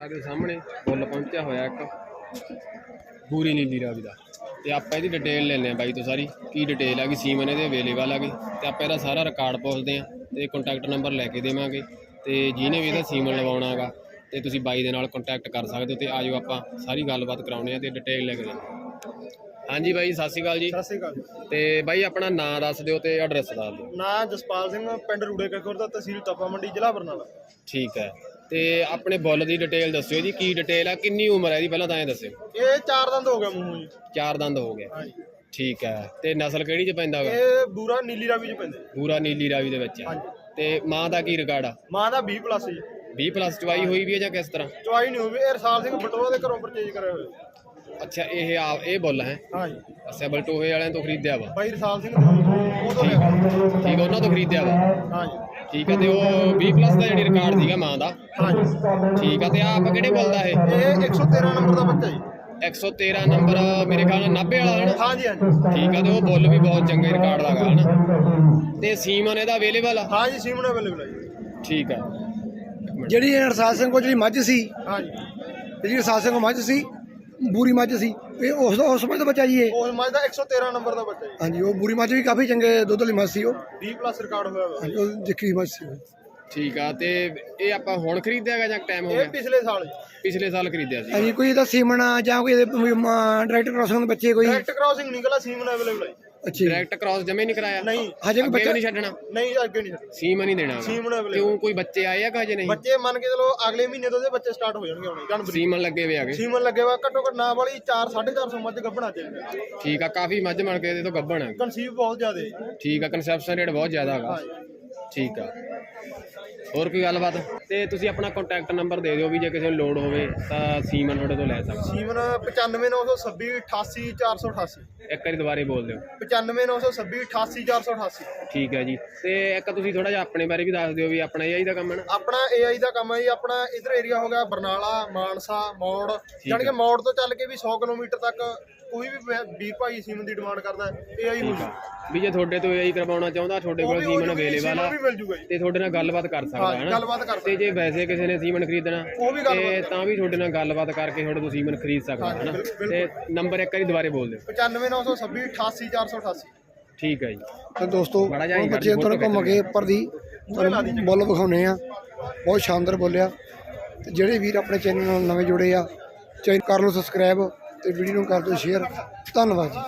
ਸਾਡੇ ਸਾਹਮਣੇ ਫੁੱਲ ਪਹੁੰਚਿਆ ਹੋਇਆ ਇੱਕ। ਪੂਰੀ ਨੀਲੀ ਰਾਵੀ ਦਾ ਤੇ ਆਪਾਂ ਇਹਦੀ ਡਿਟੇਲ ਲੈਣੇ ਆ ਬਾਈ ਤੋਂ ਸਾਰੀ। ਕੀ ਡਿਟੇਲ ਆ ਕਿ ਸੀਮਨ ਇਹਦੇ ਅਵੇਲੇਬਲ ਆ ਗਈ ਤੇ ਆਪਾਂ ਇਹਦਾ ਸਾਰਾ ਰਿਕਾਰਡ ਪੁੱਛਦੇ ਆ ਤੇ ਕੰਟੈਕਟ ਨੰਬਰ ਲੈ ਕੇ ਦੇਵਾਂਗੇ। ਤੇ ਜਿਹਨੇ ਵੀ ਇਹਦਾ ਸੀਮਨ ਲਵਾਉਣਾ ਹੈਗਾ ਤੇ ਤੁਸੀਂ ਬਾਈ ਦੇ ਨਾਲ ਕੰਟੈਕਟ ਕਰ ਸਕਦੇ ਹੋ ਤੇ ਆਜੋ ਆਪਾਂ ਸਾਰੀ ਗੱਲਬਾਤ ਕਰਾਉਣੇ ਆ ਤੇ ਡਿਟੇਲ ਲੈ ਕੇ ਦਿੰਦੇ ਹਾਂ ਹਾਂਜੀ ਬਾਈ ਸਤਿ ਸ਼੍ਰੀ ਅਕਾਲ ਜੀ। ਸਤਿ ਸ੍ਰੀ ਅਕਾਲ ਤੇ ਬਾਈ ਆਪਣਾ ਨਾਮ ਦੱਸ ਦਿਓ ਤੇ ਐਡਰੈਸ ਦੱਸ ਦਿਓ। ਨਾਂ ਜਸਪਾਲ ਸਿੰਘ ਪਿੰਡ ਰੂੜੇ ਕਖੁਰ ਦਾ ਤਹਿਸੀਲ ਤਪਾ ਮੰਡੀ ਜ਼ਿਲ੍ਹਾ ਬਰਨਾਲਾ। ਠੀਕ ਹੈ। ਤੇ ਆਪਣੇ ਬੁੱਲ ਦੀ ਡਿਟੇਲ ਦੱਸਿਓ ਜੀ ਕੀ ਡਿਟੇਲ ਆ ਕਿੰਨੀ ਉਮਰ ਹੈ ਇਹਦੀ ਪਹਿਲਾਂ ਤਾਂ ਇਹ ਦੱਸਿਓ। ਇਹ ਚਾਰ ਦੰਦ ਹੋ ਗਿਆ ਮੂੰਹੋਂ ਜੀ। ਚਾਰ ਦੰਦ ਹੋ ਗਏ। ਹਾਂਜੀ। ਠੀਕ ਹੈ ਤੇ ਨਸਲ ਕਿਹੜੀ ਚ ਪੈਂਦਾ ਵਾ? ਇਹ ਬੂਰਾ ਨੀਲੀ ਰਾਵੀ ਚ ਪੈਂਦੇ ਪੂਰਾ ਨੀਲੀ ਰਾਵੀ ਦੇ ਵਿੱਚ ਹੈ ਹਾਂਜੀ। ਤੇ ਮਾਂ ਦਾ ਕੀ ਰਿਕਾਰਡ ਆ? ਮਾਂ ਦਾ 20 ਪਲੱਸ ਜੀ। 20 ਪਲੱਸ ਚਵਾਈ ਹੋਈ ਵੀ ਹੈ ਜਾਂ ਕਿਸ ਤਰ੍ਹਾਂ? ਚੁਆਈ ਨਹੀਂ ਹੋਵੇ ਇਹ ਰਸਾਲ ਸਿੰਘ ਬਟੋਆ ਦੇ ਘਰੋਂ ਪਰਚੇਜ ਕਰਿਆ ਹੋਇਆ। ਅੱਛਾ ਇਹ ਆ ਇਹ ਬੁੱਲ ਹੈ। ਹਾਂਜੀ। ਅੱਛਾ ਬਲਟੋਹੇ ਵਾਲਿਆਂ ਤੋਂ ਖਰੀਦਿਆ ਵਾ? ਬਾਈ ਰਸਾਲ ਸਿੰਘ ਉਹ ਤੋਂ ਲਿਆ ਠੀਕ ਆ ਉਹਨਾਂ ਤੋਂ ਖਰੀਦਿਆ ਵਾ? ਹਾਂਜੀ। ਠੀਕ ਆ ਤੇ ਉਹ 20 ਪਲੱਸ ਦਾ ਜਿਹੜੀ ਰਿਕਾਰਡ ਸੀਗਾ ਮਾਂ ਦਾ? ਹਾਂਜੀ। ਠੀਕ ਆ ਤੇ ਆਪਾਂ ਕਿਹੜੇ ਬੁੱਲ ਦਾ ਇਹ ਇਹ 113 ਨੰਬਰ ਦਾ ਬੱਚਾ ਜੀ। 113 ਨੰਬਰ ਮੇਰੇ ਖਿਆਲ ਨਾਲ 90 ਵਾਲਾ ਹੈ ਨਾ ਹਾਂਜੀ ਹਾਂਜੀ। ਠੀਕ ਆ ਤੇ ਉਹ ਬੁੱਲ ਵੀ ਬਹੁਤ ਚੰਗੇ ਰਿਕਾਰਡ ਦਾ ਗਾ ਹਨਾ? ਤੇ ਸੀਮਨ ਇਹਦਾ ਅਵੇਲੇਬਲ ਆ? ਹਾਂਜੀ ਸੀਮਨ ਅਵੇਲੇਬਲ ਹੈ ਜੀ। ਠੀਕ ਆ। ਜਿਹੜੀ ਇਹ ਸਿੰਘ ਕੋਲ ਜਿਹੜੀ ਮੱਝ ਸੀ ਹਾਂਜੀ। ਜਿਹੜੀ ਰਸਾਲ ਸਿੰਘ ਕੋਲ ਮੱਝ ਸੀ ਬੂਰੀ ਮੱਝ ਸੀ। ਇਹ ਉਸ ਦਾ ਉਸ ਸਮੇਂ ਦਾ ਬੱਚਾ ਜੀ ਇਹ। ਉਹ ਮੱਝ ਦਾ 113 ਨੰਬਰ ਦਾ ਬੱਚਾ ਜੀ। ਹਾਂਜੀ ਉਹ ਬੂਰੀ ਮੱਝ ਵੀ ਕਾਫੀ ਚੰਗੇ ਦੁੱਧ ਵਾਲੀ ਮੱਝ ਸੀ ਉਹ। 20 ਪਲੱਸ ਰਿਕਾਰਡ ਹੋਇਆ ਹੋਇਆ। ਹਾਂਜੀ ਉਹ ਜਿੱਕੀ ਮੱਝ ਸੀ ਉਹ। ਠੀਕ ਆ ਤੇ ਇਹ ਆਪਾਂ ਹੁਣ ਖਰੀਦਿਆ ਹੈਗਾ ਜਾਂ ਟਾਈਮ ਹੋ ਇਹ ਗਿਆ? ਪਿਛਲੇ ਸਾਲ ਪਿਛਲੇ ਸਾਲ ਖਰੀਦਿਆ ਸੀ। ਹਾਂਜੀ ਕੋਈ ਇਹਦਾ ਸੀਮਨ ਆ ਜਾਂ ਕੋਈ ਇਹਦੇ ਡਾਇਰੈਕਟ ਕ੍ਰਾਸਿੰਗ ਦੇ ਬੱਚੇ ਕੋਈ? ਡਾਇਰੈਕਟ ਕ੍ਰਾਸਿੰਗ ਨਿਕਲਾ ਸੀਮਨ ਅਵੇਲੇਬਲ ਹੈ ਜੀ। ਅੱਛੀ ਡਾਇਰੈਕਟ ਕ੍ਰਾਸ ਜਮੇ ਨਹੀਂ ਕਰਾਇਆ। ਨਹੀਂ ਹਜੇ ਵੀ ਅੱਗੇ ਬੱਚਾ ਵੀ ਨਹੀਂ ਛੱਡਣਾ। ਨਹੀਂ ਅੱਗੇ ਨਹੀਂ ਸੀਮਨ ਹੀ ਦੇਣਾ ਗਾ। ਸੀਮਨ ਅਵੇਲੇਬਲ ਕਿਉਂ ਕੋਈ ਬੱਚੇ ਆਏ ਆ ਕਿ ਹਜੇ ਨਹੀਂ? ਬੱਚੇ ਮੰਨ ਕੇ ਚਲੋ ਅਗਲੇ ਮਹੀਨੇ ਤੋਂ ਉਹਦੇ ਬੱਚੇ ਸਟਾਰਟ ਹੋ ਜਾਣਗੇ ਹੁਣ ਜਨਵਰੀ ਸੀਮਨ ਲੱਗੇ ਹੋਏ ਆਗੇ ਸੀਮਨ ਲੱਗੇ ਵਾ ਘੱਟੋ ਘੱਟ ਨਾ ਵਾਲੀ 4 450 ਮੱਝ ਗੱਭਣਾ ਚਾਹੀਦੀ। ਠੀਕ ਆ ਕਾਫੀ ਮੱਝ ਬਣ ਕੇ ਇਹਦੇ ਤੋਂ ਗੱਭਣ ਆ। ਕਨਸੀਵ ਬਹੁਤ ਜ਼ਿਆਦਾ। ਹੈ ਠੀਕ ਆ ਕਨਸੈਪਸ਼ਨ ਰੇਟ ਬਹੁਤ ਜ਼ਿਆਦਾ ਹੈਗਾ ਠੀਕ ਆ। ਹੋਰ ਕੋਈ ਗੱਲਬਾਤ? ਤੇ ਤੁਸੀਂ ਆਪਣਾ ਕੰਟੈਕਟ ਨੰਬਰ ਦੇ ਦਿਓ ਵੀ ਜੇ ਕਿਸੇ ਨੂੰ ਲੋੜ ਹੋਵੇ ਤਾਂ ਸੀਮਨ ਤੁਹਾਡੇ ਤੋਂ ਲੈ ਸਕਦਾ। ਸੀਮਨ 95926 88488 ਇੱਕ ਵਾਰੀ ਦੁਬਾਰੇ ਬੋਲ ਦਿਓ। 95926 88488 ਠੀਕ ਹੈ ਜੀ। ਤੇ ਇੱਕ ਤੁਸੀਂ ਥੋੜਾ ਜਿਹਾ ਆਪਣੇ ਬਾਰੇ ਵੀ ਦੱਸ ਦਿਓ ਵੀ ਆਪਣਾ AI ਦਾ ਕੰਮ ਹੈ ਨਾ। ਆਪਣਾ AI ਦਾ ਕੰਮ ਹੈ ਜੀ ਆਪਣਾ ਇਧਰ ਏਰੀਆ ਹੋ ਗਿਆ ਬਰਨਾਲਾ ਮਾਨਸਾ ਮੌੜ। ਯਾਨੀ ਕਿ ਮੌੜ ਤੋਂ ਚੱਲ ਕੇ ਵੀ 100 ਕਿਲੋਮੀਟਰ ਤੱਕ ਕੋਈ ਵੀ ਵੀਰ ਭਾਈ ਸੀਮਨ ਦੀ ਡਿਮਾਂਡ ਕਰਦਾ ਹੈ AI ਹੋ ਵੀ ਜੇ ਤੁਹਾਡੇ ਤੋਂ AI ਕਰਵਾਉਣਾ ਚਾਹੁੰਦਾ ਤੁਹਾਡੇ ਕੋਲ ਸੀਮਨ ਅਵੇਲੇਬਲ ਆ ਵੀ ਮਿਲ ਜੂਗਾ ਜੀ। ਤੇ ਤੁਹਾਡੇ ਨਾਲ ਗੱਲਬਾਤ ਕਰ ਸਕਦਾ ਹੈ ਹਾਂ ਨਾ ਗੱਲਬਾਤ ਕਰ ਤੇ ਜੇ ਵੈਸੇ ਕਿਸੇ ਨੇ ਸੀਮਨ ਖਰੀਦਣਾ ਤੇ ਤਾਂ ਵੀ ਤੁਹਾਡੇ ਨਾਲ ਗੱਲਬਾਤ ਕਰਕੇ ਤੁਹਾਡੇ ਤੋਂ ਸੀਮਨ ਖਰੀਦ ਸਕਦਾ ਹੈ ਨਾ ਤੇ ਨੰਬਰ ਇੱਕ ਵਾਰੀ ਦੁਬਾਰੇ ਬੋਲ ਦਿਓ। 95926 88488 ਠੀਕ ਹੈ ਜੀ। ਤੇ ਦੋਸਤੋ ਬੱਚੇ ਤੁਹਾਨੂੰ ਘੁੰਮ ਕੇ ਉੱਪਰ ਦੀ ਤੁਹਾਨੂੰ ਬੁੱਲ ਵਿਖਾਉਨੇ ਆ ਬਹੁਤ ਸ਼ਾਨਦਾਰ ਬੋਲਿਆ ਤੇ ਜਿਹੜੇ ਵੀਰ ਆਪਣੇ ਚੈਨਲ ਨਾਲ ਨਵੇਂ ਜੁੜੇ ਆ ਚੈਨਲ ਕਰ ਲਓ ਸਬਸਕ੍ਰਾਈਬ ਤੇ ਵੀਡੀਓ ਨੂੰ ਕਰ ਦਿਓ ਸ਼ੇਅਰ ਧੰਨਵਾਦ ਜੀ।